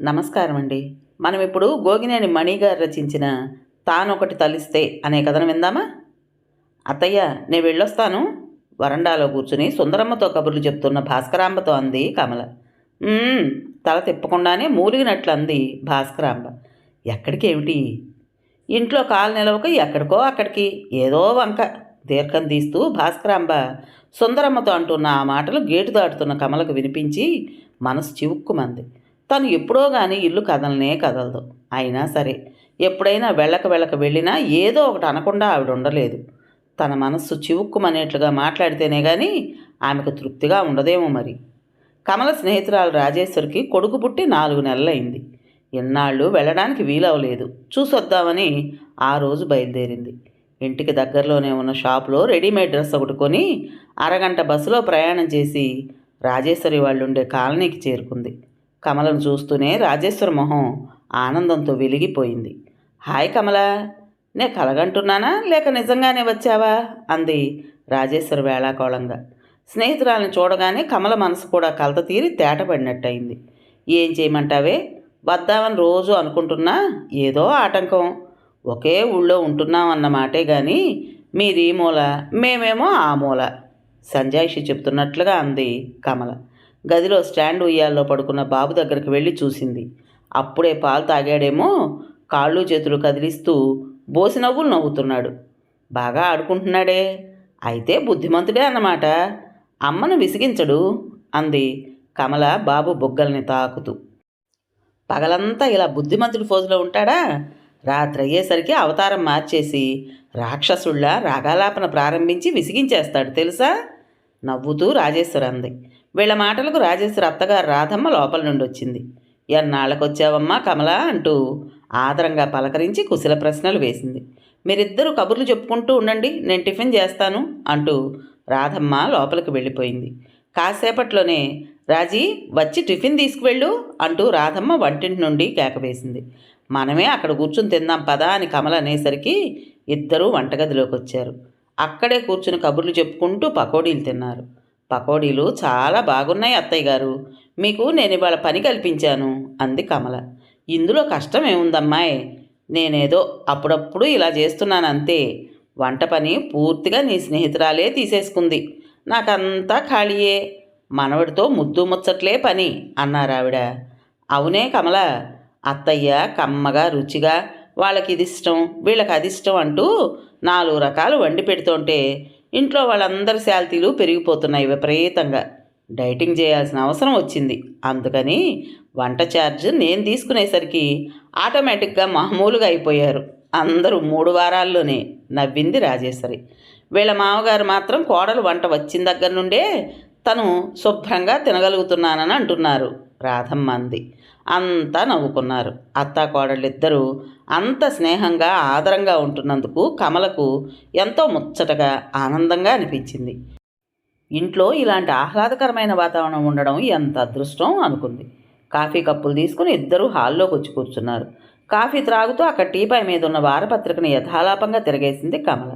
నమస్కారం అండి మనం ఇప్పుడు గోగినేని మణి గారు రచించిన తానొకటి తలిస్తే అనే కథను విందామా? అత్తయ్య నేను వెళ్ళొస్తాను. వరండాలో కూర్చుని సుందరమ్మతో కబుర్లు చెప్తున్న భాస్కరాంబతో అంది కమల. తల తిప్పకుండానే మూలిగినట్లు అంది భాస్కరాంబ. ఎక్కడికి ఏమిటి ఇంట్లో కాలు నిలవక ఎక్కడికో అక్కడికి. ఏదో వంక. దీర్ఘం తీస్తూ భాస్కరాంబ సుందరమ్మతో అంటున్న ఆ మాటలు గేటు దాటుతున్న కమలకు వినిపించి మనసు చివుక్కుమంది. తను ఎప్పుడో కానీ ఇల్లు కదలనే కదలదు. అయినా సరే ఎప్పుడైనా వెళ్ళక వెళ్ళక వెళ్ళినా ఏదో ఒకటి అనకుండా ఆవిడ ఉండలేదు. తన మనస్సు చివుక్కుమనేట్లుగా మాట్లాడితేనే కానీ ఆమెకు తృప్తిగా ఉండదేమో మరి. కమల స్నేహితురాలు రాజేశ్వరికి కొడుకు పుట్టి నాలుగు నెలలైంది ఎన్నాళ్ళు వెళ్ళడానికి వీలవలేదు. చూసొద్దామని ఆ రోజు బయలుదేరింది. ఇంటికి దగ్గరలోనే ఉన్న షాపులో రెడీమేడ్ డ్రెస్ ఒకటి కొని అరగంట బస్సులో ప్రయాణం చేసి రాజేశ్వరి వాళ్ళు ఉండే కాలనీకి చేరుకుంది. కమలను చూస్తూనే రాజేశ్వర మొహం ఆనందంతో వెలిగిపోయింది హాయ్ కమల నే కలగంటున్నానా? లేక నిజంగానే వచ్చావా? అంది రాజేశ్వర వేళాకోళంగా. స్నేహితురాలను చూడగానే కమల మనసు కూడా కలత తీరి తేటపడినట్టయింది. ఏం చేయమంటావే? వద్దామని రోజు అనుకుంటున్నా? ఏదో ఆటంకం. ఒకే ఊళ్ళో ఉంటున్నామన్న మాటే కానీ మీది ఈ మూల మేమేమో ఆ మూల సంజాయిషి చెప్తున్నట్లుగా అంది కమల. గదిలో స్టాండ్ ఉయ్యాల్లో పడుకున్న బాబు దగ్గరికి వెళ్ళి చూసింది. అప్పుడే పాలు తాగాడేమో కాళ్ళు చేతులు కదిలిస్తూ బోసి నవ్వులు నవ్వుతున్నాడు. బాగా ఆడుకుంటున్నాడే. అయితే బుద్ధిమంతుడే అన్నమాట. అమ్మను విసిగించడు అంది కమల బాబు బొగ్గల్ని తాకుతూ. పగలంతా ఇలా బుద్ధిమంతుడి ఫోజులో ఉంటాడా? రాత్రి అయ్యేసరికి అవతారం మార్చేసి రాక్షసుళ్ళ రాగాలాపన ప్రారంభించి విసిగించేస్తాడు తెలుసా? నవ్వుతూ రాజేశ్వరి అంది. వీళ్ళ మాటలకు రాజేశ్వరి అత్తగారు రాధమ్మ లోపల నుండి వచ్చింది ఎన్నాళ్ళకొచ్చావమ్మా కమల అంటూ ఆదరంగా పలకరించి కుశల ప్రశ్నలు వేసింది. మీరిద్దరూ కబుర్లు చెప్పుకుంటూ ఉండండి నేను టిఫిన్ చేస్తాను అంటూ రాధమ్మ లోపలికి వెళ్ళిపోయింది. కాసేపట్లోనే రాజీ వచ్చి టిఫిన్ తీసుకువెళ్ళు అంటూ రాధమ్మ వంటింటి నుండి కేకవేసింది మనమే అక్కడ కూర్చుని తిందాం పదా అని కమల అనేసరికి ఇద్దరూ వంటగదిలోకి వచ్చారు అక్కడే కూర్చుని కబుర్లు చెప్పుకుంటూ పకోడీలు తిన్నారు. పకోడీలు చాలా బాగున్నాయి అత్తయ్య గారు. మీకు నేను ఇవాళ పని కల్పించాను అంది కమల. ఇందులో కష్టం ఏముందమ్మాయ్? నేనేదో అప్పుడప్పుడు ఇలా చేస్తున్నాను అంతే వంట పని పూర్తిగా నీ స్నేహితురాలే తీసేసుకుంది. నాకంతా ఖాళీయే. మనవడితో ముద్దు ముచ్చట్లే పని అన్నారావిడ. అవునే కమల. అత్తయ్య కమ్మగా రుచిగా వాళ్ళకి ఇది ఇష్టం వీళ్ళకి అది ఇష్టం అంటూ నాలుగు రకాలు వండి పెడుతుంటే ఇంట్లో వాళ్ళందరి శాలతీలు పెరిగిపోతున్నాయి విపరీతంగా. డైటింగ్ చేయాల్సిన అవసరం వచ్చింది. అందుకని వంట ఛార్జ్ నేను తీసుకునేసరికి ఆటోమేటిక్గా మామూలుగా అయిపోయారు. అందరూ మూడు వారాల్లోనే నవ్వింది రాజేశ్వరి. వీళ్ళ మామగారు మాత్రం కోడలు వంట వచ్చిన దగ్గర నుండే తను శుభ్రంగా తినగలుగుతున్నానని అంటున్నారు. రాధమ్మ అంది అంతా నవ్వుకున్నారు. అత్తా కోడళ్ళిద్దరూ అంత స్నేహంగా ఆదరంగా ఉంటున్నందుకు కమలకు ఎంతో ముచ్చటగా ఆనందంగా అనిపించింది. ఇంట్లో ఇలాంటి ఆహ్లాదకరమైన వాతావరణం ఉండడం ఎంత అదృష్టం అనుకుంది. కాఫీ కప్పులు తీసుకుని ఇద్దరూ హాల్లోకి వచ్చి కూర్చున్నారు. కాఫీ త్రాగుతూ అక్కడ టీపాయ్ మీద ఉన్న వారపత్రికను యథాలాపంగా తిరగేసింది కమల.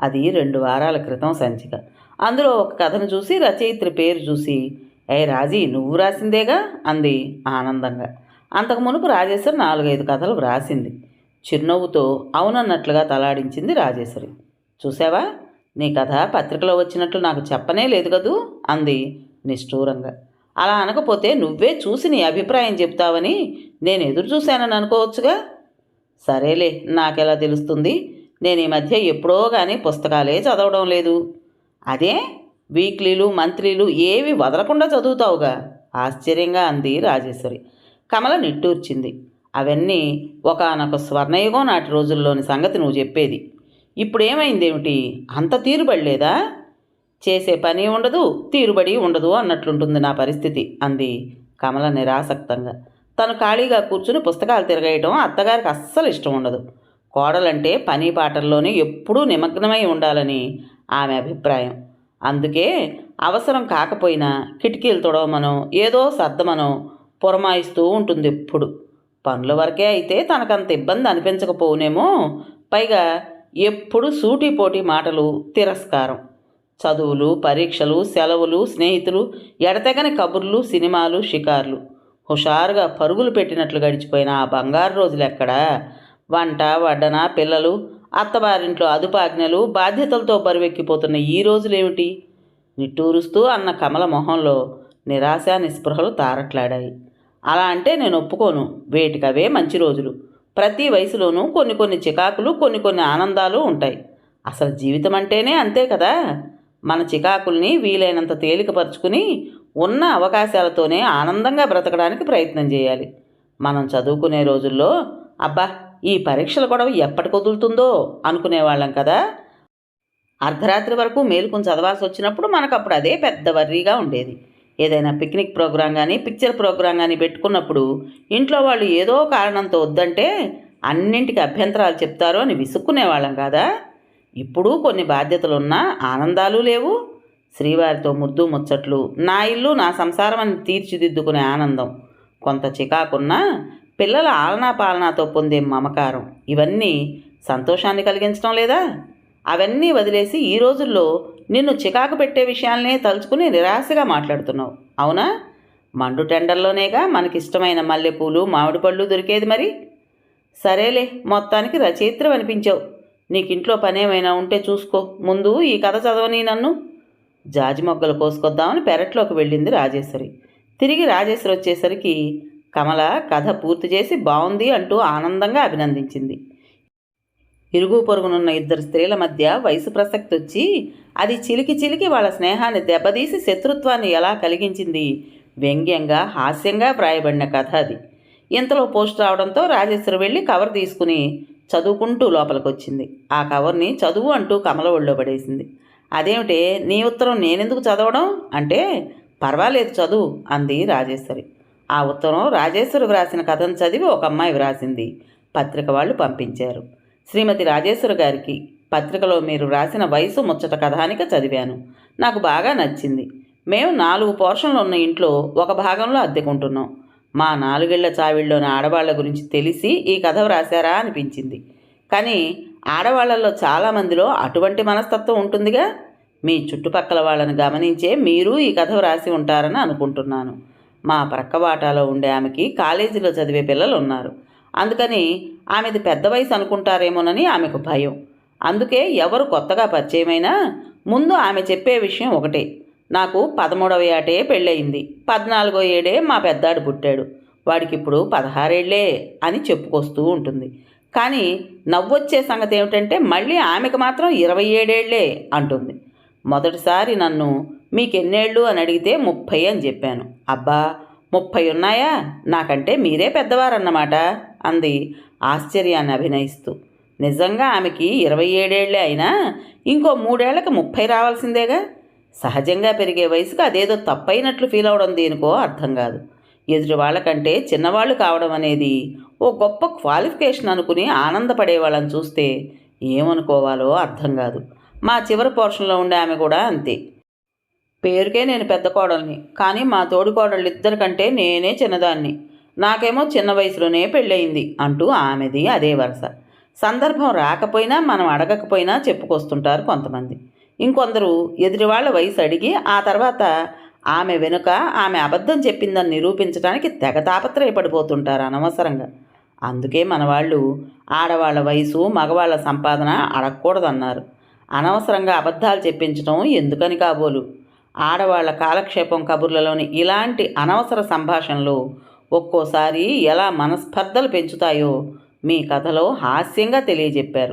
అది రెండు వారాల క్రితం సంచిక. అందులో ఒక కథను చూసి రచయిత్రి పేరు చూసి ఏ రాజీ నువ్వు రాసిందేగా? అంది ఆనందంగా. అంతకు మునుపు రాజేశ్వరి నాలుగైదు కథలు వ్రాసింది. చిరునవ్వుతో అవునన్నట్లుగా తలాడించింది రాజేశ్వరి. చూసావా నీ కథ పత్రికలో వచ్చినట్లు నాకు చెప్పనే లేదు కదూ? అంది నిష్ఠూరంగా. అలా అనకపోతే నువ్వే చూసి నీ అభిప్రాయం చెప్తావని నేను ఎదురు చూశానని అనుకోవచ్చుగా? సరేలే నాకెలా తెలుస్తుంది? నేను ఈ మధ్య ఎప్పుడో కానీ పుస్తకాలే చదవడం లేదు. అదే? వీక్లీలు మంత్లీలు ఏవి వదలకుండా చదువుతావుగా? ఆశ్చర్యంగా అంది రాజేశ్వరి. కమల నిట్టూర్చింది. అవన్నీ ఒకనొక స్వర్ణయుగం నాటి రోజుల్లోని సంగతి నువ్వు చెప్పేది. ఇప్పుడేమైందేమిటి? అంత తీరుబడలేదా? చేసే పని ఉండదు తీరుబడి ఉండదు అన్నట్లుంటుంది నా పరిస్థితి అంది కమల నిరాసక్తంగా. తను ఖాళీగా కూర్చుని పుస్తకాలు తిరగేయటం అత్తగారికి అస్సలు ఇష్టం ఉండదు. కోడలంటే పని పాటల్లోనే ఎప్పుడూ నిమగ్నమై ఉండాలని ఆమె అభిప్రాయం. అందుకే అవసరం కాకపోయినా కిటికీలు తుడవమనో ఏదో సర్దమనో పురమాయిస్తూ ఉంటుంది ఎప్పుడు పనుల వరకే అయితే తనకంత ఇబ్బంది అనిపించకపోవునేమో పైగా ఎప్పుడు సూటిపోటి మాటలు తిరస్కారం. చదువులు పరీక్షలు సెలవులు స్నేహితులు ఎడతెగని కబుర్లు సినిమాలు షికార్లు. హుషారుగా పరుగులు పెట్టినట్లు గడిచిపోయిన ఆ బంగారు రోజులు ఎక్కడా వంట వడ్డన పిల్లలు అత్తవారింట్లో అదుపాజ్ఞలు బాధ్యతలతో బరువెక్కిపోతున్న ఈ రోజులేమిటి? నిట్టూరుస్తూ అన్న కమల మొహంలో నిరాశ నిస్పృహలు తారట్లాడాయి. అలా అంటే నేను ఒప్పుకోను. వేటికవే మంచి రోజులు. ప్రతి వయసులోనూ కొన్ని కొన్ని చికాకులు కొన్ని కొన్ని ఆనందాలు ఉంటాయి. అసలు జీవితం అంటేనే అంతే కదా? మన చికాకుల్ని వీలైనంత తేలికపరుచుకుని ఉన్న అవకాశాలతోనే ఆనందంగా బ్రతకడానికి ప్రయత్నం చేయాలి. మనం చదువుకునే రోజుల్లో అబ్బా ఈ పరీక్షల గొడవ ఎప్పటికి వదులుతుందో అనుకునేవాళ్ళం కదా. అర్ధరాత్రి వరకు మేలుకుని చదవాల్సి వచ్చినప్పుడు మనకు అప్పుడు అదే పెద్ద వర్రీగా ఉండేది. ఏదైనా పిక్నిక్ ప్రోగ్రాం కానీ పిక్చర్ ప్రోగ్రాం కానీ పెట్టుకున్నప్పుడు ఇంట్లో వాళ్ళు ఏదో కారణంతో వద్దంటే అన్నింటికి అభ్యంతరాలు చెప్తారో అని విసుక్కునేవాళ్ళం కాదా? ఇప్పుడు కొన్ని బాధ్యతలున్నా ఆనందాలు లేవు. శ్రీవారితో ముద్దు ముచ్చట్లు నా ఇల్లు నా సంసారం అని తీర్చిదిద్దుకునే ఆనందం. కొంత చికాకున్నా పిల్లల ఆలనా పాలనాతో పొందే మమకారం ఇవన్నీ సంతోషాన్ని కలిగించడం లేదా? అవన్నీ వదిలేసి ఈ రోజుల్లో నిన్ను చికాకు పెట్టే విషయాలనే తలుచుకుని నిరాశగా మాట్లాడుతున్నావు. అవునా? మండు టెండర్లోనేగా మనకిష్టమైన మల్లెపూలు మామిడి పళ్ళు దొరికేది మరి? సరేలే మొత్తానికి రచయిత్రం అనిపించావు. నీకు ఇంట్లో పనేమైనా ఉంటే చూసుకో. ముందు ఈ కథ చదవని నన్ను. జాజి మొగ్గలు కోసుకొద్దామని పెరట్లోకి వెళ్ళింది రాజేశ్వరి. తిరిగి రాజేశ్వరి వచ్చేసరికి కమల కథ పూర్తి చేసి బాగుంది అంటూ ఆనందంగా అభినందించింది. ఇరుగు పొరుగునున్న ఇద్దరు స్త్రీల మధ్య వయసు ప్రసక్తి వచ్చి అది చిలికి చిలికి వాళ్ళ స్నేహాన్ని దెబ్బతీసి శత్రుత్వాన్ని ఎలా కలిగించింది? వ్యంగ్యంగా హాస్యంగా వ్రాయబడిన కథ అది. ఇంతలో పోస్ట్ రావడంతో రాజేశ్వరి వెళ్ళి కవర్ తీసుకుని చదువుకుంటూ లోపలికి వచ్చింది ఆ కవర్ని చదువు అంటూ కమల ఒళ్ళో పడేసింది. అదేమిటే నీ ఉత్తరం నేనెందుకు చదవడం? అంటే పర్వాలేదు చదువు అంది రాజేశ్వరి. ఆ ఉత్తరం రాజేశ్వరు వ్రాసిన కథను చదివి ఒక అమ్మాయి వ్రాసింది. పత్రిక వాళ్ళు పంపించారు. శ్రీమతి రాజేశ్వరు గారికి పత్రికలో మీరు వ్రాసిన వయసు ముచ్చట కథానిక చదివాను. నాకు బాగా నచ్చింది. మేము నాలుగు పోర్షన్లు ఉన్న ఇంట్లో ఒక భాగంలో అద్దెకుంటున్నాం. మా నాలుగేళ్ళ చావిళ్ళలోని ఆడవాళ్ళ గురించి తెలిసి ఈ కథ వ్రాసారా అనిపించింది. కానీ ఆడవాళ్ళలో చాలామందిలో అటువంటి మనస్తత్వం ఉంటుందిగా? మీ చుట్టుపక్కల వాళ్ళని గమనించే మీరు ఈ కథ వ్రాసి ఉంటారని అనుకుంటున్నాను. మా ప్రక్కవాటాలో ఉండే ఆమెకి కాలేజీలో చదివే పిల్లలు ఉన్నారు అందుకని ఆమెది పెద్ద వయసు అనుకుంటారేమోనని ఆమెకు భయం. అందుకే ఎవరు కొత్తగా పరిచయమైనా ముందు ఆమె చెప్పే విషయం ఒకటే. నాకు పదమూడవ ఏటే పెళ్ళయింది. పద్నాలుగో ఏడే మా పెద్దాడు పుట్టాడు. వాడికి ఇప్పుడు పదహారేళ్ళే అని చెప్పుకొస్తూ ఉంటుంది. కానీ నవ్వొచ్చే సంగతి ఏమిటంటే మళ్ళీ ఆమెకు మాత్రం ఇరవై ఏడేళ్ళే అంటుంది. మొదటిసారి నన్ను మీకు ఎన్నేళ్ళు అని అడిగితే ముప్పై అని చెప్పాను. అబ్బా ముప్పై ఉన్నాయా? నాకంటే మీరే పెద్దవారన్నమాట అంది ఆశ్చర్యాన్ని అభినయిస్తూ. నిజంగా ఆమెకి ఇరవై ఏడేళ్ళే అయినా ఇంకో మూడేళ్ళకు ముప్పై రావాల్సిందేగా? సహజంగా పెరిగే వయసుకు అదేదో తప్పైనట్లు ఫీల్ అవడం దేనికో అర్థం కాదు. ఎదుటి వాళ్ళకంటే చిన్నవాళ్ళు కావడం అనేది ఓ గొప్ప క్వాలిఫికేషన్ అనుకుని ఆనందపడే వాళ్ళని చూస్తే ఏమనుకోవాలో అర్థం కాదు. మా చివరి పోర్షన్లో ఉండే ఆమె కూడా అంతే. పేరుకే నేను పెద్ద కోడల్ని కానీ మా తోడి కోడళ్ళు ఇద్దరికంటే నేనే చిన్నదాన్ని. నాకేమో చిన్న వయసులోనే పెళ్ళయింది అంటూ ఆమెది అదే వరుస. సందర్భం రాకపోయినా మనం అడగకపోయినా చెప్పుకొస్తుంటారు కొంతమంది. ఇంకొందరు ఎదుటివాళ్ళ వయసు అడిగి ఆ తర్వాత ఆమె వెనుక ఆమె అబద్ధం చెప్పిందని నిరూపించడానికి తెగ తాపత్రయపడిపోతుంటారు అనవసరంగా. అందుకే మన వాళ్ళు ఆడవాళ్ళ వయసు మగవాళ్ళ సంపాదన అడగకూడదన్నారు. అనవసరంగా అబద్ధాలు చెప్పించడం ఎందుకని కాబోలు? ఆడవాళ్ళ కాలక్షేపం కబుర్లలోని ఇలాంటి అనవసర సంభాషణలు ఒక్కోసారి ఎలా మనస్పర్ధలు పెంచుతాయో మీ కథలో హాస్యంగా తెలియజెప్పారు.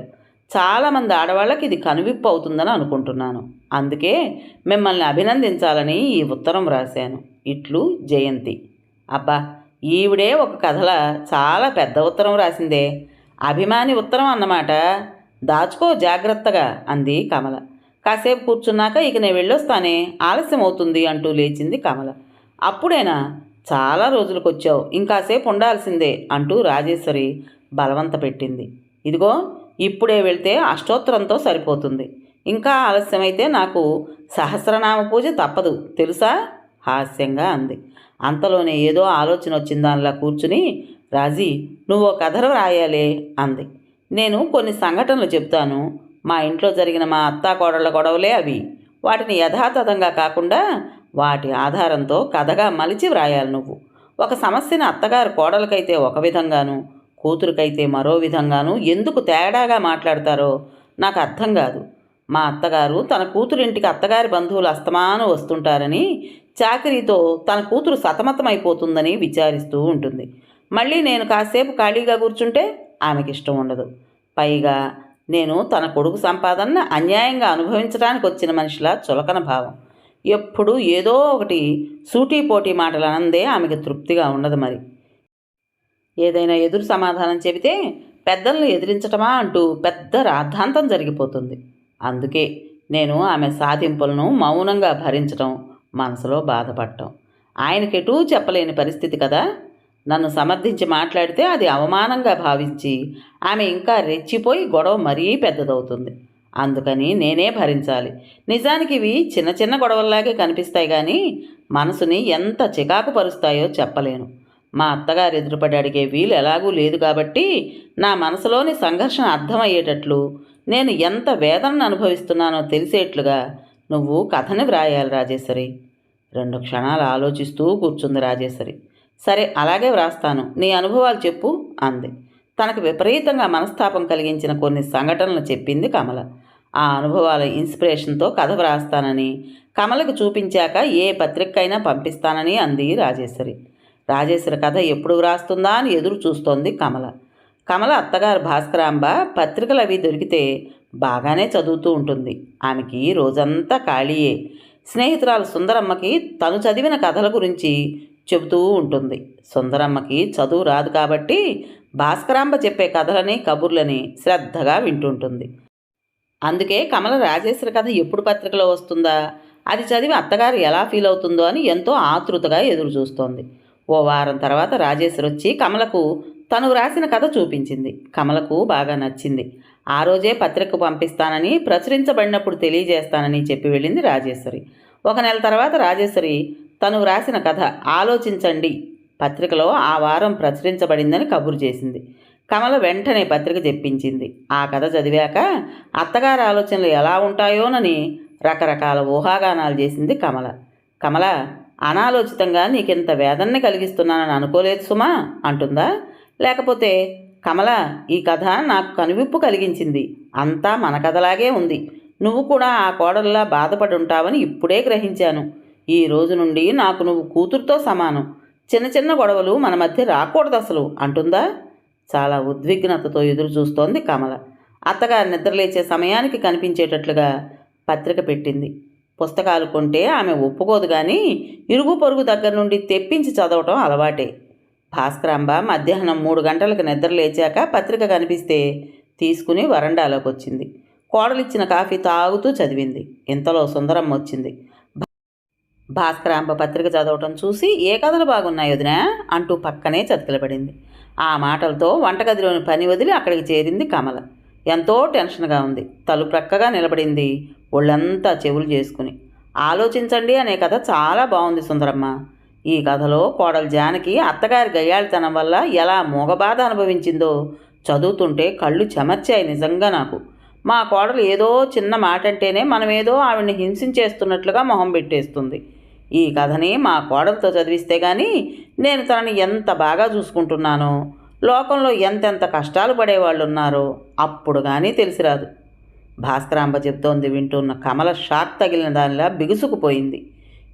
చాలామంది ఆడవాళ్ళకి ఇది కనువిప్పు అవుతుందని అనుకుంటున్నాను. అందుకే మిమ్మల్ని అభినందించాలని ఈ ఉత్తరం రాశాను. ఇట్లు జయంతి. అబ్బా ఈవిడే ఒక కథల చాలా పెద్ద ఉత్తరం రాసిందే. అభిమాని ఉత్తరం అన్నమాట. దాచుకో జాగ్రత్తగా అంది కమల. కాసేపు కూర్చున్నాక ఇక నేను వెళ్ళొస్తానే. ఆలస్యం అవుతుంది అంటూ లేచింది కమల. అప్పుడేనా? చాలా రోజులకు వచ్చావు ఇంకాసేపు ఉండాల్సిందే అంటూ రాజేశ్వరి బలవంత పెట్టింది. ఇదిగో ఇప్పుడే వెళ్తే అష్టోత్తరంతో సరిపోతుంది. ఇంకా ఆలస్యమైతే నాకు సహస్రనామ పూజ తప్పదు. తెలుసా? హాస్యంగా అంది. అంతలోనే ఏదో ఆలోచన వచ్చిందానిలా కూర్చుని రాజీ నువ్వు కథలు రాయాలే అంది. నేను కొన్ని సంఘటనలు చెప్తాను. మా ఇంట్లో జరిగిన మా అత్తాకోడళ్ళ గొడవలే అవి. వాటిని యథాతథంగా కాకుండా వాటి ఆధారంతో కథగా మలిచి వ్రాయాలి నువ్వు. ఒక సమస్యను అత్తగారు కోడలకైతే ఒక విధంగాను కూతురికైతే మరో విధంగాను ఎందుకు తేడాగా మాట్లాడతారో నాకు అర్థం కాదు. మా అత్తగారు తన కూతురింటికి అత్తగారి బంధువులు అస్తమానం వస్తుంటారని చాకరీతో తన కూతురు సతమతమైపోతుందని విచారిస్తూ ఉంటుంది. మళ్ళీ నేను కాసేపు ఖాళీగా కూర్చుంటే ఆమెకి ఇష్టం ఉండదు. పైగా నేను తన కొడుకు సంపాదన అన్యాయంగా అనుభవించడానికి వచ్చిన మనిషిలా చులకన భావం. ఎప్పుడూ ఏదో ఒకటి సూటీపోటీ మాటలు అనందే ఆమెకి తృప్తిగా ఉండదు మరి. ఏదైనా ఎదురు సమాధానం చెబితే పెద్దలను ఎదిరించటమా అంటూ పెద్ద రాద్ధాంతం జరిగిపోతుంది. అందుకే నేను ఆమె సాధింపులను మౌనంగా భరించటం మనసులో బాధపడటం. ఆయనకెటూ చెప్పలేని పరిస్థితి కదా. నన్ను సమర్థించి మాట్లాడితే అది అవమానంగా భావించి ఆమె ఇంకా రెచ్చిపోయి గొడవ మరీ పెద్దదవుతుంది. అందుకని నేనే భరించాలి. నిజానికి ఇవి చిన్న చిన్న గొడవల్లాగే కనిపిస్తాయి కానీ మనసుని ఎంత చికాకు పరుస్తాయో చెప్పలేను. మా అత్తగారు ఎదురుపడి అడిగే వీలు ఎలాగూ లేదు కాబట్టి నా మనసులోని సంఘర్షణ అర్థమయ్యేటట్లు నేను ఎంత వేదనను అనుభవిస్తున్నానో తెలిసేట్లుగా నువ్వు కథని వ్రాయాలి రాజేశ్వరి. రెండు క్షణాలు ఆలోచిస్తూ కూర్చుంది రాజేశ్వరి. సరే అలాగే వ్రాస్తాను. నీ అనుభవాలు చెప్పు అంది. తనకు విపరీతంగా మనస్తాపం కలిగించిన కొన్ని సంఘటనలు చెప్పింది కమల. ఆ అనుభవాల ఇన్స్పిరేషన్తో కథ వ్రాస్తానని కమలకు చూపించాక ఏ పత్రికైనా పంపిస్తానని అంది రాజేశ్వరి. రాజేశ్వరి కథ ఎప్పుడు వ్రాస్తుందా అని ఎదురు చూస్తోంది కమల. కమల అత్తగారు భాస్కరాంబ పత్రికలు అవి దొరికితే బాగానే చదువుతూ ఉంటుంది. ఆమెకి రోజంతా ఖాళీయే. స్నేహితురాలు సుందరమ్మకి తను చదివిన కథల గురించి చెబుతూ ఉంటుంది. సుందరమ్మకి చదువు రాదు కాబట్టి భాస్కరాంబ చెప్పే కథలని కబుర్లని శ్రద్ధగా వింటుంటుంది. అందుకే కమల రాజేశ్వరి కథ ఎప్పుడు పత్రికలో వస్తుందా? అది చదివి అత్తగారు ఎలా ఫీల్ అవుతుందో అని ఎంతో ఆతృతగా ఎదురు చూస్తోంది. ఓ వారం తర్వాత రాజేశ్వరి వచ్చి కమలకు తను రాసిన కథ చూపించింది. కమలకు బాగా నచ్చింది. ఆ రోజే పత్రిక పంపిస్తానని ప్రచురించబడినప్పుడు తెలియజేస్తానని చెప్పి వెళ్ళింది రాజేశ్వరి. ఒక నెల తర్వాత రాజేశ్వరి తను వ్రాసిన కథ ఆలోచించండి. పత్రికలో ఆ వారం ప్రచురించబడిందని కబురు చేసింది. కమల వెంటనే పత్రిక చెప్పించింది. ఆ కథ చదివాక అత్తగారి ఆలోచనలు ఎలా ఉంటాయోనని రకరకాల ఊహాగానాలు చేసింది కమల. కమల అనాలోచితంగా నీకింత వేదనని కలిగిస్తున్నానని అనుకోలేదు సుమా అంటుందా? లేకపోతే కమల ఈ కథ నాకు కనువిప్పు కలిగించింది. అంతా మన కథలాగే ఉంది. నువ్వు కూడా ఆ కోడల్లా బాధపడి ఉంటావని ఇప్పుడే గ్రహించాను. ఈ రోజు నుండి నాకు నువ్వు కూతురుతో సమానం. చిన్న చిన్న గొడవలు మన మధ్య రాకూడదు అసలు అంటుందా? చాలా ఉద్విగ్నతతో ఎదురు చూస్తోంది కమల. అత్తగారు నిద్రలేచే సమయానికి కనిపించేటట్లుగా పత్రిక పెట్టింది. పుస్తకాలు కొంటే ఆమె ఒప్పుకోదు కానీ ఇరుగు పొరుగు దగ్గర నుండి తెప్పించి చదవటం అలవాటే. భాస్కరాంబ మధ్యాహ్నం మూడు గంటలకు నిద్ర లేచాక పత్రిక కనిపిస్తే తీసుకుని వరండాలోకి వచ్చింది కోడలిచ్చిన కాఫీ తాగుతూ చదివింది. ఇంతలో సుందరమ్మ వచ్చింది. భాస్కరాంబ పత్రిక చదవటం చూసి ఏ కథలు బాగున్నాయి వదినా? అంటూ పక్కనే చతికిలబడింది ఆ మాటలతో వంటగదిలోని పని వదిలి అక్కడికి చేరింది కమల. ఎంతో టెన్షన్గా ఉంది. తలు ప్రక్కగా నిలబడింది ఒళ్ళంతా చెవులు చేసుకుని. ఆలోచించండి అనే కథ చాలా బాగుంది సుందరమ్మ. ఈ కథలో కోడలు జానకి అత్తగారి గయ్యాళితనం వల్ల ఎలా మూగబాధ అనుభవించిందో చదువుతుంటే కళ్ళు చెమర్చాయి నిజంగా నాకు. మా కోడలు ఏదో చిన్న మాట అంటేనే మనమేదో ఆవిడ్ని హింసించేస్తున్నట్లుగా మొహం పెట్టేస్తుంది. ఈ కథని మా కోడలతో చదివిస్తే కానీ నేను తనని ఎంత బాగా చూసుకుంటున్నానో లోకంలో ఎంతెంత కష్టాలు పడేవాళ్ళు ఉన్నారో అప్పుడు కానీ తెలిసిరాదు. భాస్కరాంబ చెప్తోంది వింటున్న కమల షాక్ తగిలిన దానిలా బిగుసుకుపోయింది.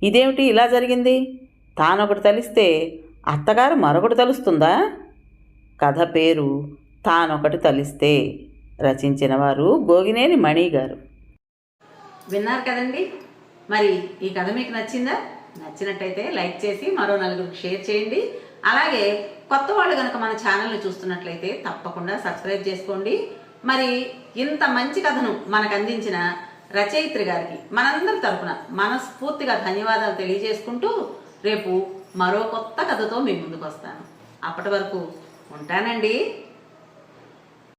ఇదేమిటి ఇలా జరిగింది? తానొకటి తలిస్తే అత్తగారు మరొకటి తలుస్తుందా? కథ పేరు తానొకటి తలిస్తే రచించిన వారు గోగినేని మణి గారు. విన్నారు కదండి? మరి ఈ కథ మీకు నచ్చిందా? నచ్చినట్టయితే లైక్ చేసి మరో నలుగురికి షేర్ చేయండి. అలాగే కొత్త వాళ్ళు కనుక మన ఛానల్ని చూస్తున్నట్లయితే తప్పకుండా సబ్స్క్రైబ్ చేసుకోండి. మరి ఇంత మంచి కథను మనకు అందించిన రచయిత్రి గారికి మనందరి తరపున మనస్ఫూర్తిగా ధన్యవాదాలు తెలియజేసుకుంటూ రేపు మరో కొత్త కథతో మీ ముందుకు వస్తాను. అప్పటి వరకు ఉంటానండి.